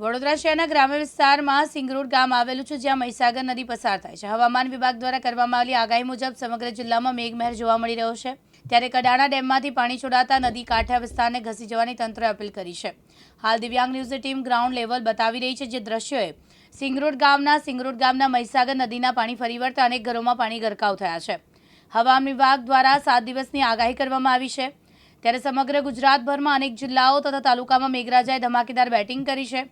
વડોદરા શહેરના ગ્રામ્ય વિસ્તારમાં સિંગરોડ ગામ આવેલું છે, જ્યાં મહીસાગર નદી પસાર થાય છે. હવામાન વિભાગ દ્વારા કરવામાં આવેલી આગાહી મુજબ સમગ્ર જિલ્લામાં મેઘમહેર જોવા મળી રહ્યો છે. ત્યારે કડાણા ડેમમાંથી પાણી છોડાતા નદી કાંઠા વિસ્તારને ઘસી જવાની તંત્રએ અપીલ કરી છે. હાલ દિવ્યાંગ ન્યૂઝની ટીમ ગ્રાઉન્ડ લેવલ બતાવી રહી છે, જે દ્રશ્યોએ સિંગરોડ ગામના સિંગરોડ ગામના મહીસાગર નદીના પાણી ફરી વળતા અનેક ઘરોમાં પાણી ગરકાવ થયા છે. હવામાન વિભાગ દ્વારા સાત દિવસની આગાહી કરવામાં આવી છે. ત્યારે સમગ્ર ગુજરાતભરમાં અનેક જિલ્લાઓ તથા તાલુકામાં મેઘરાજાએ ધમાકેદાર બેટિંગ કરી છે.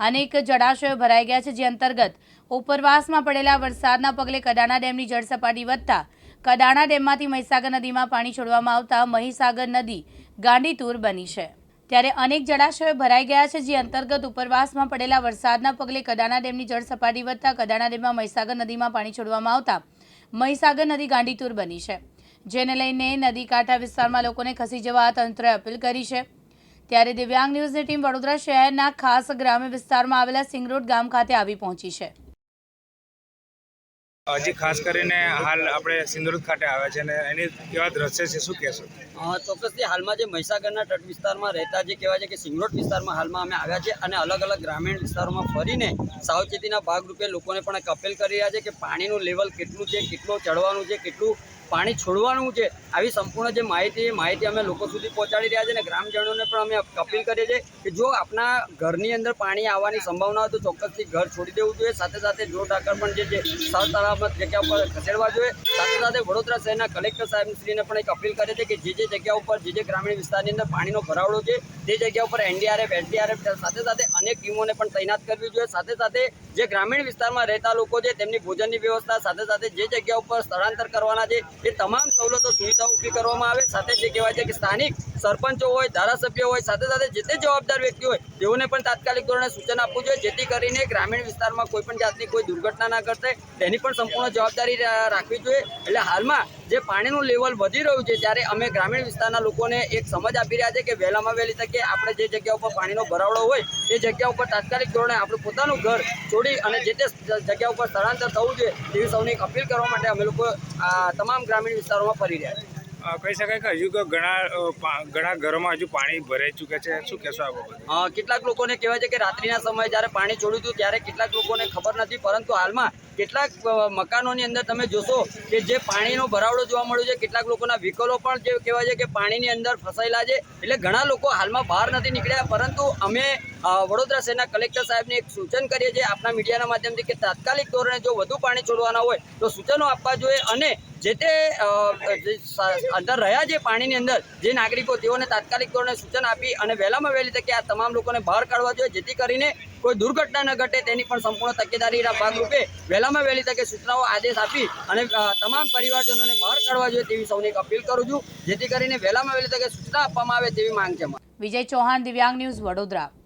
અનેક જળાશયો ભરાઈ ગયા છે જે અંતર્ગત ઉપરવાસમાં પડેલા વરસાદના પગલે કડાણા ડેમની જળસપાટી વધતા કડાણા ડેમમાંથી મહીસાગર નદીમાં પાણી છોડવામાં આવતા મહીસાગર નદી ગાંડીતુર બની છે. ત્યારે અનેક જળાશયો ભરાઈ ગયા છે જે અંતર્ગત ઉપરવાસમાં પડેલા વરસાદના પગલે કડાણા ડેમની જળસપાટી વધતા કડાણા ડેમમાં મહીસાગર નદીમાં પાણી છોડવામાં આવતા મહીસાગર નદી ગાંડીતુર બની છે. જેને લઈને નદી કાંઠા વિસ્તારમાં લોકોને ખસી જવા તંત્રએ અપીલ કરી છે. ત્યારે દિવ્યાંગ ન્યૂઝની ટીમ વડોદરા શહેરના ખાસ ગ્રામ્ય વિસ્તારમાં આવેલા સિંગરોડ ગામ ખાતે આવી પહોંચી છે. હજી ખાસ કરીને હાલ આપણે સિંદુરત ખાતે આવ્યા છે અને એની કેવા દ્રશ્ય છે શું કહેશો? ચોક્કસથી હાલમાં જે મહીસાગરના તટ વિસ્તારમાં રહેતા જે કહેવાય છે કે સિંગરોડ વિસ્તારમાં હાલમાં અમે આવ્યા છે અને અલગ અલગ ગ્રામીણ વિસ્તારોમાં ફરીને સાવચેતીના ભાગરૂપે લોકોને પણ એક અપીલ કરી રહ્યા છે કે પાણીનું લેવલ કેટલું છે કેટલું ચડવાનું છે કેટલું પાણી છોડવાનું છે. આવી સંપૂર્ણ જે માહિતી માહિતી અમે લોકો સુધી પહોંચાડી રહ્યા છે અને ગ્રામજનોને પણ અમે અપીલ કરીએ છીએ કે જો આપણા ઘરની અંદર પાણી આવવાની સંભાવના હોય તો ચોક્કસથી ઘર છોડી દેવું જોઈએ. સાથે સાથે જોર ઢાકર પણ જે છે સલામત જગ્યા ઉપર ખસેડવા જોઈએ. સાથે સાથે વડોદરા શહેરના કલેક્ટર સાહેબશ્રીને પણ એક અપીલ કરે છે કે જે જે જગ્યા ઉપર, જે જે ગ્રામીણ વિસ્તારની અંદર પાણીનો ભરાવડો છે, તે જગ્યા ઉપર એનડીઆરએફ, એસડીઆરએફ સાથે સાથે અનેક ટીમોને પણ તૈનાત કરવી જોઈએ. સાથે સાથે જે ગ્રામીણ વિસ્તારમાં રહેતા લોકો છે, તેમની ભોજનની વ્યવસ્થા સાથે સાથે જે જગ્યા ઉપર સ્થળાંતર કરવાના છે, એ તમામ સવલતો, સુવિધાઓ ઊભી કરવામાં આવે. સાથે જે કહેવાય છે કે સ્થાનિક સરપંચો હોય, ધારાસભ્યો હોય, સાથે સાથે જે તે જવાબદાર વ્યક્તિ હોય, તેઓને પણ તાત્કાલિક ધોરણે સૂચન આપવું જોઈએ, જેથી કરીને ગ્રામીણ વિસ્તારમાં કોઈ પણ જાતની કોઈ દુર્ઘટના ના ઘટે. તેની પણ સંપૂર્ણ જવાબદારી રાખવી જોઈએ. એટલે હાલમાં જે પાણીનું લેવલ વધી રહ્યું છે, ત્યારે અમે ગ્રામીણ વિસ્તારના લોકોને એક સમજ આપી રહ્યા છે કે વહેલામાં વહેલી તકે આપણે જે જગ્યા ઉપર પાણીનો ભરાવડો હોય, એ જગ્યા ઉપર તાત્કાલિક ધોરણે આપણું પોતાનું ઘર છોડી અને જે તે જગ્યા ઉપર સ્થળાંતર થવું જોઈએ તેવી સૌની અપીલ કરવા માટે અમે લોકો આ તમામ ગ્રામીણ વિસ્તારોમાં ફરી રહ્યા છીએ. કહી શકાય કે હજુ ઘણા ઘણા ઘરોમાં હજુ પાણી ભરાઈ ચૂક્યા છે. શું કહેશો આ બાબતે? કેટલાક લોકોને કહેવાય છે કે રાત્રિના સમયે જ્યારે પાણી છોડ્યું હતું ત્યારે કેટલાક લોકોને ખબર નથી પરંતુ હાલમાં કેટલાક મકાનોની અંદર તમે જોશો કે જે પાણીનો ભરાવડો જોવા મળ્યો છે, કેટલાક લોકોના વ્હીકલો પણ જે કહેવાય છે કે પાણીની અંદર ફસાયેલા છે. એટલે ઘણા લોકો હાલમાં બહાર નથી નીકળ્યા, પરંતુ અમે વડોદરા શહેરના કલેક્ટર સાહેબને એક સૂચન કરીએ છીએ આપણા મીડિયાના માધ્યમથી કે તાત્કાલિક ધોરણે જો વધુ પાણી છોડવાના હોય, તો સૂચનો આપવા જોઈએ અને જે તે અંદર રહ્યા છે પાણીની અંદર, જે નાગરિકો તેઓને તાત્કાલિક ધોરણે સૂચન આપી અને વહેલામાં વહેલી તકે આ તમામ લોકોને બહાર કાઢવા જોઈએ, જેથી કરીને કોઈ દુર્ઘટના ન ઘટે, તેની પણ સંપૂર્ણ તકેદારીના ભાગરૂપે વહેલામાં વહેલી તકે સૂચનાઓ આદેશ આપી અને તમામ પરિવારજનોને બહાર કાઢવા જોઈએ તેવી સૌને અપીલ કરું છું જેથી કરીને વહેલામાં વહેલી તકે સૂચના આપવામાં આવે તેવી માંગ છે. વિજય ચૌહાણ, દિવ્યાંગ ન્યૂઝ વડોદરા